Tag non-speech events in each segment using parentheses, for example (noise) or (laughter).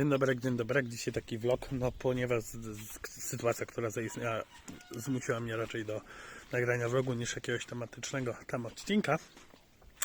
Dzień dobry, dzień dobry. Dzisiaj taki vlog, no ponieważ sytuacja, która zaistniała, zmusiła mnie raczej do nagrania vlogu niż jakiegoś tematycznego tam odcinka.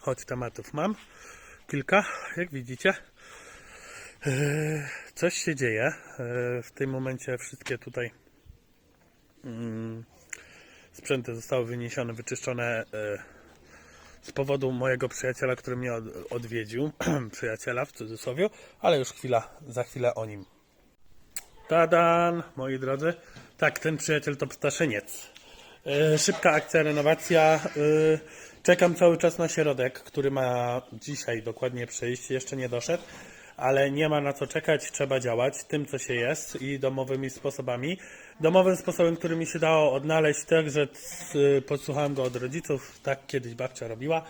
Choć tematów mam kilka, jak widzicie. Eee, Coś się dzieje. Eee, W tym momencie wszystkie tutaj mm, sprzęty zostały wyniesione, wyczyszczone eee, z powodu mojego przyjaciela, który mnie od, odwiedził, (clears throat) przyjaciela w cudzysłowie, ale już chwila, za chwilę o nim. Tadan, moi drodzy. Tak, ten przyjaciel to ptaszyniec. E, szybka akcja, renowacja. E, czekam cały czas na środek, który ma dzisiaj dokładnie przyjść. Jeszcze nie doszedł, ale nie ma na co czekać. Trzeba działać tym, co się jest i domowymi sposobami. Domowym sposobem, który mi się dało odnaleźć, także c- posłuchałem go od rodziców, tak kiedyś babcia robiła,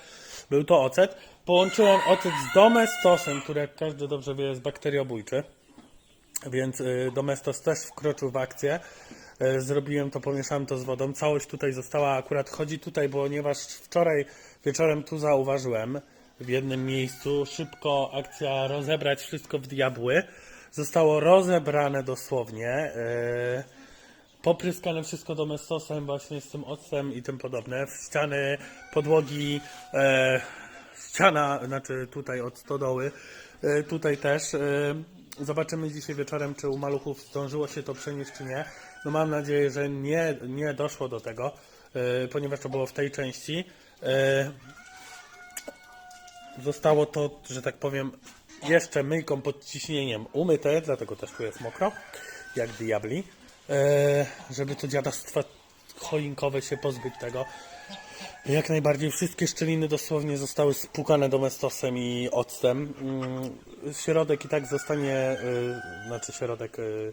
był to ocet. Połączyłem ocet z domestosem, który jak każdy dobrze wie jest bakteriobójczy. Więc y, Domestos też wkroczył w akcję. Y, Zrobiłem to, pomieszałem to z wodą. Całość tutaj została, akurat chodzi tutaj, ponieważ wczoraj wieczorem tu zauważyłem w jednym miejscu szybko akcja rozebrać wszystko w diabły. Zostało rozebrane dosłownie. y, Popryskane wszystko domestosem, właśnie z tym octem i tym podobne. W ściany, podłogi, e, ściana, znaczy tutaj od stodoły, e, tutaj też. E, zobaczymy dzisiaj wieczorem, czy u maluchów zdążyło się to przenieść, czy nie. No mam nadzieję, że nie, nie doszło do tego, e, ponieważ to było w tej części. E, zostało to, że tak powiem, jeszcze myjką pod ciśnieniem umyte, dlatego też tu jest mokro, jak diabli, e, żeby to dziadostwo choinkowe się pozbyć tego. Jak najbardziej wszystkie szczeliny dosłownie zostały spłukane domestosem i octem. Mm, Środek i tak zostanie, y, znaczy środek y,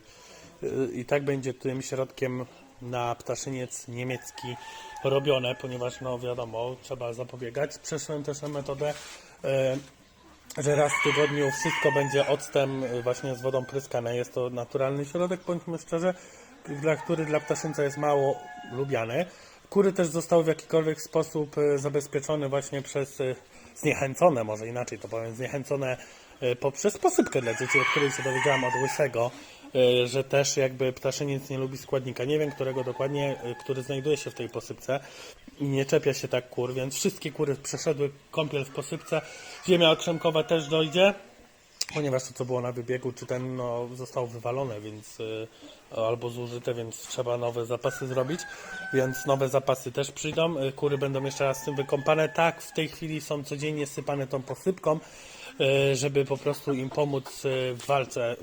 y, i tak będzie tym środkiem na ptaszyniec niemiecki robione, ponieważ no wiadomo, trzeba zapobiegać. Przeszłem też na metodę że raz w tygodniu wszystko będzie octem y, właśnie z wodą pryskane. Jest to naturalny środek, bądźmy szczerze, dla który dla ptaszyńca jest mało lubiany. Kury też zostały w jakikolwiek sposób y, zabezpieczone właśnie przez zniechęcone, może inaczej to powiem, zniechęcone poprzez posypkę dla dzieci, o której się dowiedziałam od Łysego, że też jakby ptaszyniec nie lubi składnika. Nie wiem, którego dokładnie, który znajduje się w tej posypce i nie czepia się tak kur, więc wszystkie kury przeszedły kąpiel w posypce. Ziemia okrzemkowa też dojdzie, ponieważ to co było na wybiegu, czy ten no, został wywalone, więc y, albo zużyte, więc trzeba nowe zapasy zrobić, więc nowe zapasy też przyjdą. Y, kury będą jeszcze raz z tym wykąpane. Tak, w tej chwili są codziennie sypane tą posypką, y, żeby po prostu im pomóc y, w walce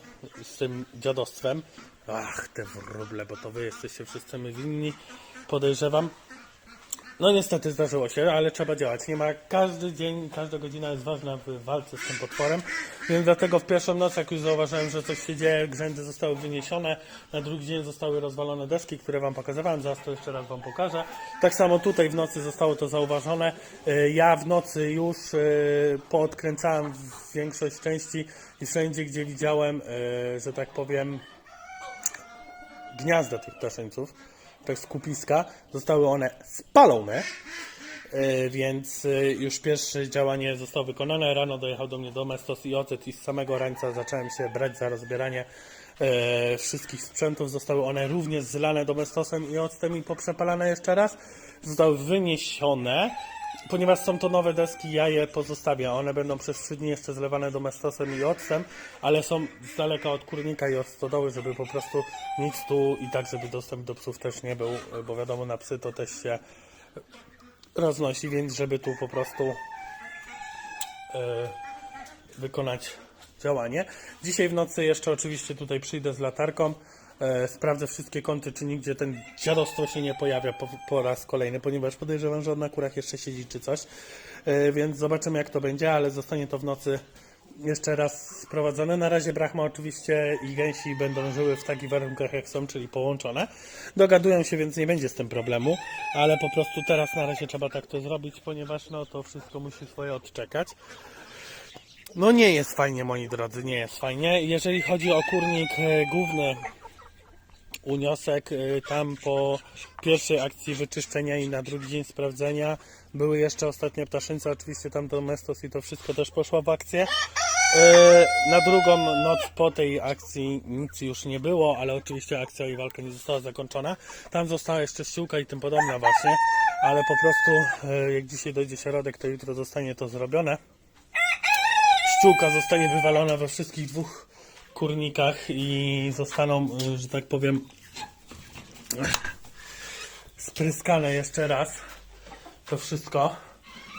z tym dziadostwem. Ach, te wróble, bo to wy jesteście wszyscy my winni, podejrzewam. No niestety zdarzyło się, ale trzeba działać. Nie ma każdy dzień, każda godzina jest ważna w walce z tym potworem, więc dlatego w pierwszą noc, jak już zauważyłem, że coś się dzieje, grzędy zostały wyniesione, na drugi dzień zostały rozwalone deski, które Wam pokazywałem, zaraz to jeszcze raz Wam pokażę. Tak samo tutaj w nocy zostało to zauważone. Y, Ja w nocy już y, poodkręcałem większość części i wszędzie, gdzie widziałem, y, że tak powiem, gniazda tych ptaszyńców, tak skupiska, zostały one spalone, e, więc e, już pierwsze działanie zostało wykonane. Rano dojechał do mnie domestos i ocet i z samego rańca zacząłem się brać za rozbieranie e, wszystkich sprzętów. Zostały one również zlane domestosem i octem i poprzepalane jeszcze raz. Zostały wyniesione. Ponieważ są to nowe deski, ja je pozostawię. One będą przez 3 dni jeszcze zlewane domestosem i octem, ale są z daleka od kurnika i od stodoły, żeby po prostu nic tu i tak, żeby dostęp do psów też nie był, bo wiadomo, na psy to też się roznosi, więc żeby tu po prostu e, wykonać działanie. Dzisiaj w nocy jeszcze oczywiście tutaj przyjdę z latarką, e, sprawdzę wszystkie kąty, czy nigdzie ten dziadostwo się nie pojawia po, po raz kolejny, ponieważ podejrzewam, że on na kurach jeszcze siedzi czy coś, e, więc zobaczymy jak to będzie, ale zostanie to w nocy jeszcze raz sprowadzone. Na razie brachma oczywiście i gęsi będą żyły w takich warunkach jak są, czyli połączone. Dogadują się, więc nie będzie z tym problemu, ale po prostu teraz na razie trzeba tak to zrobić, ponieważ no to wszystko musi swoje odczekać. No nie jest fajnie, moi drodzy, nie jest fajnie. Jeżeli chodzi o kurnik e, główny, uniosek e, tam po pierwszej akcji wyczyszczenia i na drugi dzień sprawdzenia były jeszcze ostatnie ptaszynce, oczywiście tam domestos i to wszystko też poszło w akcję. E, Na drugą noc po tej akcji nic już nie było, ale oczywiście akcja i walka nie została zakończona. Tam została jeszcze ściółka i tym podobna właśnie, ale po prostu e, jak dzisiaj dojdzie środek, to jutro zostanie to zrobione. Ściółka zostanie wywalona we wszystkich dwóch kurnikach i zostaną, że tak powiem, spryskane jeszcze raz to wszystko.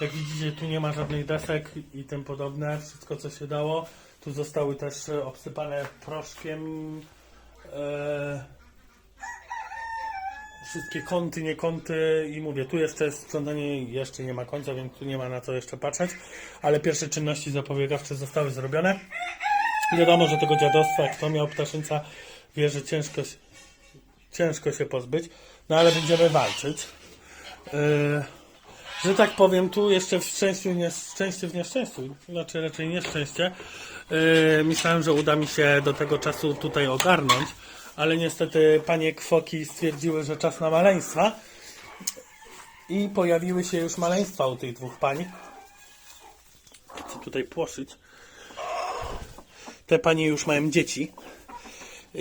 Jak widzicie, tu nie ma żadnych desek i tym podobne. Wszystko, co się dało. Tu zostały też e, obsypane proszkiem. E, wszystkie kąty, nie kąty i mówię, tu jeszcze sprzątanie jeszcze nie ma końca, więc tu nie ma na co jeszcze patrzeć, ale pierwsze czynności zapobiegawcze zostały zrobione. Wiadomo, że tego dziadostwa, kto miał ptaszyńca, wie, że ciężko, się- ciężko się pozbyć, no ale będziemy walczyć. Yy, że tak powiem, tu jeszcze w szczęściu, nie, szczęście w nieszczęściu, znaczy raczej nieszczęście. Yy, myślałem, że uda mi się do tego czasu tutaj ogarnąć, ale niestety panie kwoki stwierdziły, że czas na maleństwa i pojawiły się już maleństwa u tych dwóch pań. Chcę tutaj płoszyć. Te panie już mają dzieci.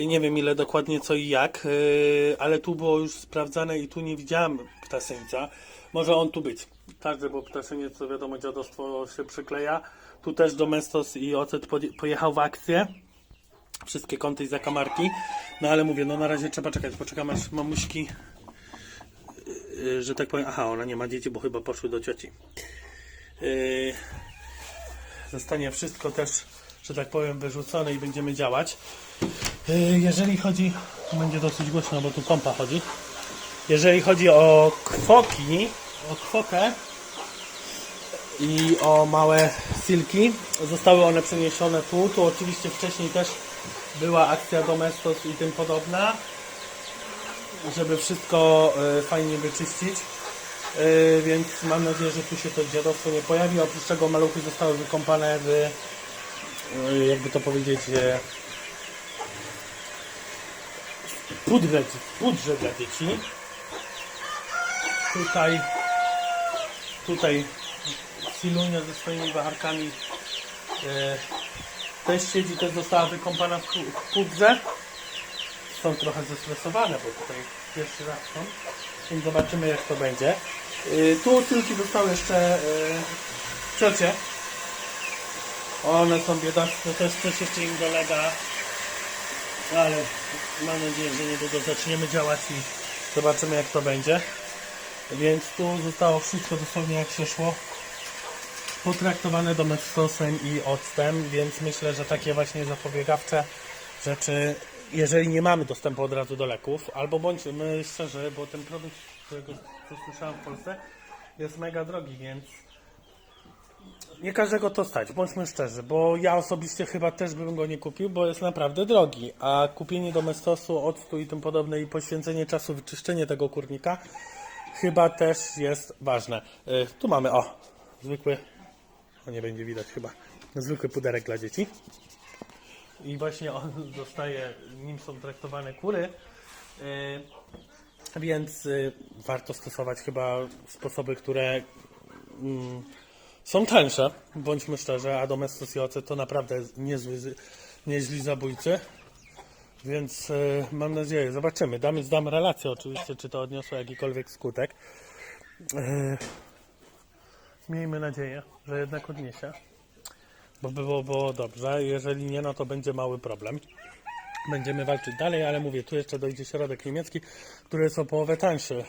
Nie wiem ile dokładnie co i jak, yy, ale tu było już sprawdzane i tu nie widziałem ptaszyńca. Może on tu być. Każdy, bo ptaszyniec, to wiadomo, dziadostwo się przykleja. Tu też Domestos i Ocet pojechał w akcję. Wszystkie kąty i zakamarki. No ale mówię, no na razie trzeba czekać. Poczekam aż mamuśki, yy, że tak powiem, aha, ona nie ma dzieci, bo chyba poszły do cioci. Zostanie wszystko też, że tak powiem, wyrzucone i będziemy działać. Yy, Jeżeli chodzi, będzie dosyć głośno, bo tu pompa chodzi. Jeżeli chodzi o kwoki, o kwokę i o małe silki, zostały one przeniesione tu. Tu oczywiście wcześniej też była akcja Domestos i tym podobna, żeby wszystko yy, fajnie wyczyścić. Yy, więc mam nadzieję, że tu się to dziadostwo nie pojawi. Oprócz tego maluchy zostały wykąpane w, jakby to powiedzieć, yy, pudrze, dla dzieci. Tutaj, tutaj Silunia ze swoimi wacharkami e, też siedzi, też została wykąpana w, pu- w pudrze. Są trochę zestresowane, bo tutaj pierwszy raz są. Więc zobaczymy jak to będzie. E, tu tylki zostały jeszcze e, ciocie. One są biedaczne, też coś jeszcze im dolega. Ale mam nadzieję, że niedługo zaczniemy działać i zobaczymy jak to będzie. Więc tu zostało wszystko dosłownie jak się szło. Potraktowane domestosem i octem, więc myślę, że takie właśnie zapobiegawcze rzeczy, jeżeli nie mamy dostępu od razu do leków, albo bądźmy szczerzy, bo ten produkt, którego słyszałem w Polsce, jest mega drogi, więc nie każdego to stać, bądźmy szczerzy, bo ja osobiście chyba też bym go nie kupił, bo jest naprawdę drogi, a kupienie domestosu, octu i tym podobne i poświęcenie czasu, wyczyszczenie tego kurnika chyba też jest ważne. Y, Tu mamy, o, zwykły, o nie będzie widać chyba, zwykły puderek dla dzieci. I właśnie on zostaje, nim są traktowane kury, y, więc y, warto stosować chyba sposoby, które mm, są tańsze, bądźmy szczerzy, a Domestos Ocet to naprawdę niezły, nieźli zabójcy. Więc y, mam nadzieję, zobaczymy. Damy, zdam relację oczywiście, czy to odniosło jakikolwiek skutek. Y, miejmy nadzieję, że jednak odniesie. Bo było, było dobrze. Jeżeli nie, no to będzie mały problem. Będziemy walczyć dalej, ale mówię, tu jeszcze dojdzie środek niemiecki, który jest o połowę tańszy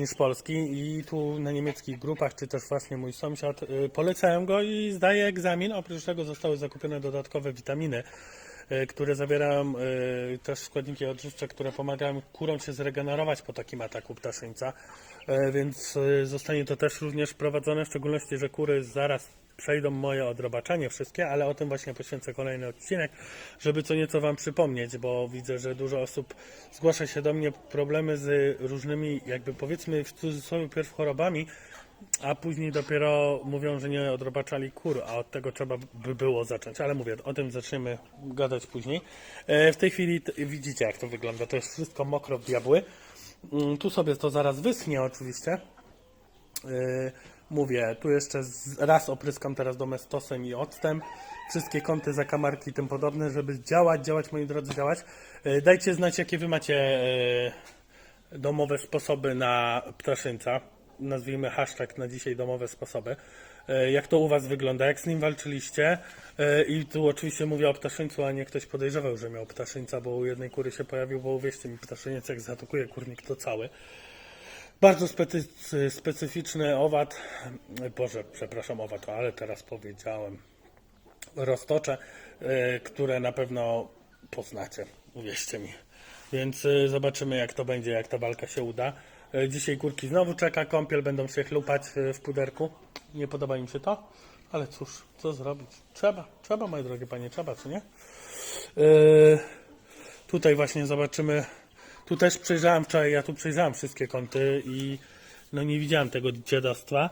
niż polski i tu na niemieckich grupach, czy też właśnie mój sąsiad, y, polecałem go i zdaje egzamin. Oprócz tego zostały zakupione dodatkowe witaminy, y, które zawierają y, też składniki odżywcze, które pomagają kurom się zregenerować po takim ataku ptaszyńca. Więc zostanie to też również prowadzone, w szczególności, że kury zaraz przejdą moje odrobaczenie wszystkie, ale o tym właśnie poświęcę kolejny odcinek, żeby co nieco Wam przypomnieć, bo widzę, że dużo osób zgłasza się do mnie problemy z różnymi, jakby powiedzmy w cudzysłowie pierw chorobami, a później dopiero mówią, że nie odrobaczali kur, a od tego trzeba by było zacząć. Ale mówię, o tym zaczniemy gadać później. E, W tej chwili widzicie, jak to wygląda. To jest wszystko mokro w diabły. Mm, Tu sobie to zaraz wyschnie oczywiście. Mówię, tu jeszcze raz opryskam teraz domestosem i octem. wszystkie kąty, zakamarki i tym podobne, żeby działać, działać, moi drodzy, działać. E, Dajcie znać, jakie wy macie e, domowe sposoby na ptaszyńca. Nazwijmy hashtag na dzisiaj domowe sposoby. E, Jak to u was wygląda? Jak z nim walczyliście? I tu oczywiście mówię o ptaszyńcu, a nie ktoś podejrzewał, że miał ptaszyńca, bo u jednej kury się pojawił, bo uwierzcie mi, ptaszyniec jak zaatakuje kurnik to cały. Bardzo specy, specyficzny owad, Boże, przepraszam owad, ale teraz powiedziałem, roztocze, które na pewno poznacie, uwierzcie mi. Więc e, zobaczymy jak to będzie, jak ta walka się uda. E, Dzisiaj kurki znowu czeka kąpiel, będą się chlupać e, w puderku. Nie podoba im się to, ale cóż, co zrobić? Trzeba, trzeba, moje drogie panie, trzeba, czy nie? E, Tutaj właśnie zobaczymy. Tu też przejrzałem wczoraj, ja tu przejrzałem wszystkie kąty i no nie widziałem tego dziadostwa,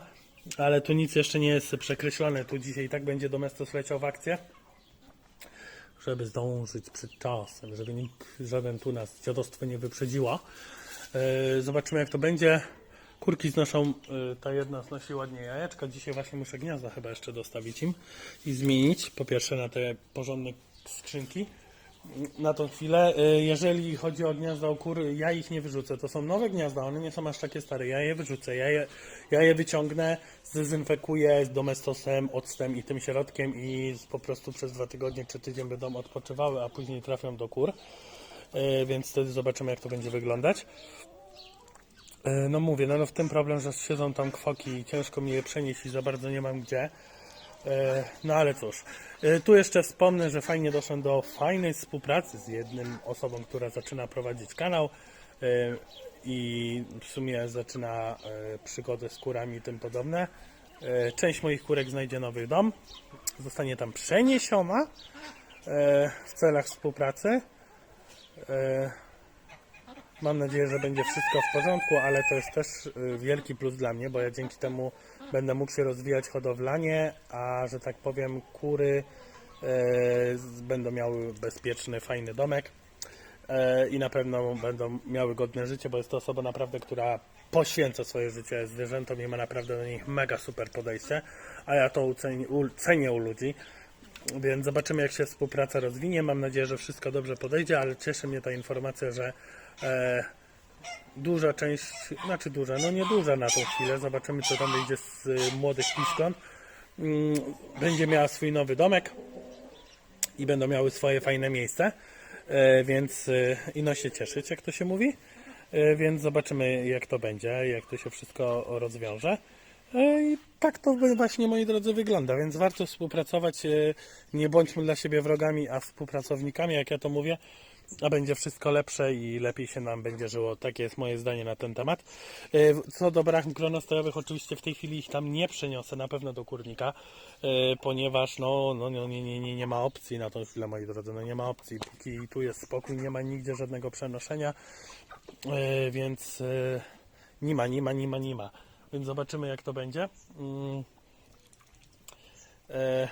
ale tu nic jeszcze nie jest przekreślone. Tu dzisiaj i tak będzie Domestos leciał w akcję, żeby zdążyć przed czasem, żeby nikt, żaden tu nas dziadostwo nie wyprzedziło. E, Zobaczymy jak to będzie. Kurki znoszą, e, ta jedna znosi ładnie jajeczka. Dzisiaj właśnie muszę gniazda chyba jeszcze dostawić im i zmienić. Po pierwsze na te porządne skrzynki na tą chwilę. Y, Jeżeli chodzi o gniazda o kury, ja ich nie wyrzucę. To są nowe gniazda, one nie są aż takie stare. Ja je wyrzucę, ja je, ja je wyciągnę, zdezynfekuję z domestosem, octem i tym środkiem i po prostu przez dwa tygodnie czy tydzień będą odpoczywały, a później trafią do kur. Y, Więc wtedy zobaczymy, jak to będzie wyglądać. Y, No mówię, no, no w tym problem, że siedzą tam kwoki i ciężko mi je przenieść i za bardzo nie mam gdzie. E, No ale cóż, E, tu jeszcze wspomnę, że fajnie doszłem do fajnej współpracy z jednym osobą, która zaczyna prowadzić kanał e, i w sumie zaczyna przygodę z kurami i tym podobne. Część moich kurek znajdzie nowy dom, zostanie tam przeniesiona w celach współpracy. Mam nadzieję, że będzie wszystko w porządku, ale to jest też y, wielki plus dla mnie, bo ja dzięki temu będę mógł się rozwijać hodowlanie, a że tak powiem, kury z- będą miały bezpieczny, fajny domek e, i na pewno będą miały godne życie, bo jest to osoba naprawdę, która poświęca swoje życie zwierzętom i ma naprawdę do nich mega super podejście, a ja to cenię u ludzi. Więc zobaczymy, jak się współpraca rozwinie. Mam nadzieję, że wszystko dobrze podejdzie, ale cieszy mnie ta informacja, że e, duża część, znaczy duża, no nie duża na tą chwilę, zobaczymy, co tam wyjdzie z y, młodych piszkon, mm, będzie miała swój nowy domek i będą miały swoje fajne miejsce, e, więc e, ino się cieszyć, jak to się mówi. E, Więc zobaczymy, jak to będzie, jak to się wszystko rozwiąże. E, I tak to właśnie, moi drodzy, wygląda, więc warto współpracować. e, Nie bądźmy dla siebie wrogami, a współpracownikami, jak ja to mówię, a będzie wszystko lepsze i lepiej się nam będzie żyło. Takie jest moje zdanie na ten temat. E, Co do brak gronostojowych, oczywiście w tej chwili ich tam nie przeniosę na pewno do kurnika, e, ponieważ no, no, no nie, nie, nie, nie ma opcji na tą chwilę, moi drodzy, no nie ma opcji. Póki tu jest spokój, nie ma nigdzie żadnego przenoszenia, więc nie ma, nie ma, nie ma, nie ma. Więc zobaczymy jak to będzie. Mm. E,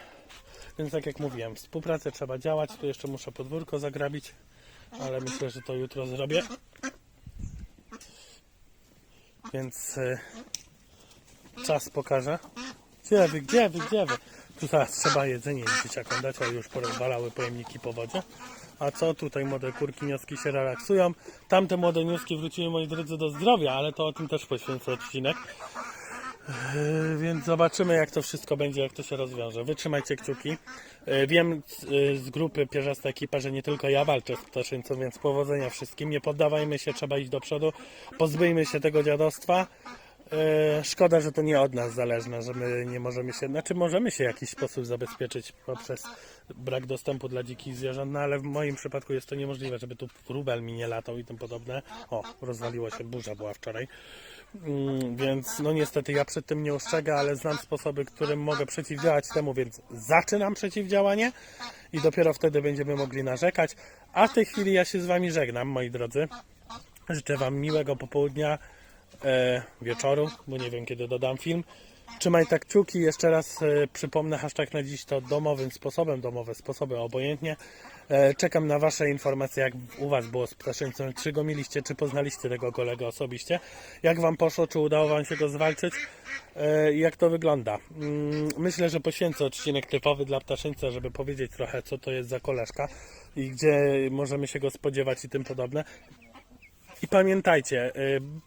więc tak jak mówiłem, współpracę trzeba działać. Tu jeszcze muszę podwórko zagrabić, ale myślę, że to jutro zrobię. Więc e, czas pokaże. Gdzie wy, gdzie wy, gdzie wy? Tu teraz trzeba jedzenie dzieciakom dać, a już porozwalały pojemniki po wodzie. A co tutaj młode kurki nioski się relaksują? Tamte młode nioski wróciły moi drodzy do zdrowia, ale to o tym też poświęcę odcinek. Yy, Więc zobaczymy, jak to wszystko będzie, jak to się rozwiąże. Wytrzymajcie kciuki. Yy, Wiem yy, z grupy Pierzasta Ekipa, że nie tylko ja walczę z ptaszyńcą, więc powodzenia wszystkim. Nie poddawajmy się, trzeba iść do przodu. Pozbyjmy się tego dziadostwa. Szkoda, że to nie od nas zależne, że my nie możemy się, znaczy możemy się w jakiś sposób zabezpieczyć poprzez brak dostępu dla dzikich zwierząt, no ale w moim przypadku jest to niemożliwe, żeby tu wróbel mi nie latał i tym podobne. O, rozwaliło się, burza była wczoraj. Mm, Więc no niestety ja przed tym nie ostrzegę, ale znam sposoby, którym mogę przeciwdziałać temu, więc zaczynam przeciwdziałanie i dopiero wtedy będziemy mogli narzekać. A w tej chwili ja się z Wami żegnam, moi drodzy. Życzę Wam miłego popołudnia, e, wieczoru, bo nie wiem kiedy dodam film. Trzymaj tak kciuki. Jeszcze raz e, przypomnę, hashtag na dziś to domowym sposobem, domowe sposoby, obojętnie. E, czekam na Wasze informacje, jak u Was było z ptaszyńcem. Czy go mieliście, czy poznaliście tego kolegę osobiście? Jak Wam poszło, czy udało Wam się go zwalczyć? E, jak to wygląda? Mm, myślę, że poświęcę odcinek typowy dla ptaszyńca, żeby powiedzieć trochę, co to jest za koleżka i gdzie możemy się go spodziewać i tym podobne. I pamiętajcie,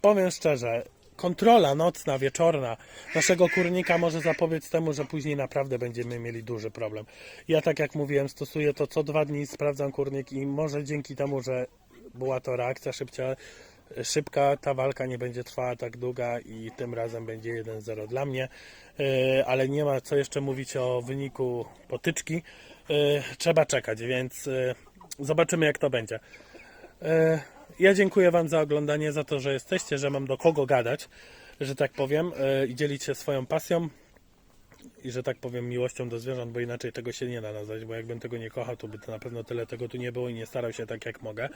powiem szczerze, kontrola nocna, wieczorna naszego kurnika może zapobiec temu, że później naprawdę będziemy mieli duży problem. Ja tak jak mówiłem, stosuję to co dwa dni, sprawdzam kurnik i może dzięki temu, że była to reakcja szybcia, szybka, ta walka nie będzie trwała tak długa i tym razem będzie 1-0 dla mnie, Y, ale nie ma co jeszcze mówić o wyniku potyczki. Y, Trzeba czekać, więc y, zobaczymy jak to będzie. Ja dziękuję Wam za oglądanie, za to, że jesteście, że mam do kogo gadać, że tak powiem, e, i dzielić się swoją pasją i że tak powiem miłością do zwierząt, bo inaczej tego się nie da nazwać, bo jakbym tego nie kochał, to by to na pewno tyle tego tu nie było i nie starał się tak jak mogę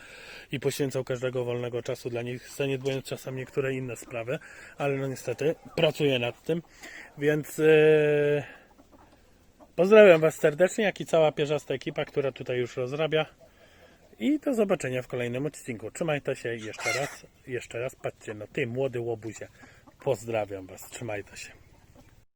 i poświęcał każdego wolnego czasu dla nich, zaniedbując czasem niektóre inne sprawy, ale no niestety pracuję nad tym, więc e, pozdrawiam Was serdecznie, jak i cała pierzasta ekipa, która tutaj już rozrabia. I do zobaczenia w kolejnym odcinku. Trzymajcie się jeszcze raz, jeszcze raz. Patrzcie, no ty młody łobuzie. Pozdrawiam Was, trzymajcie się.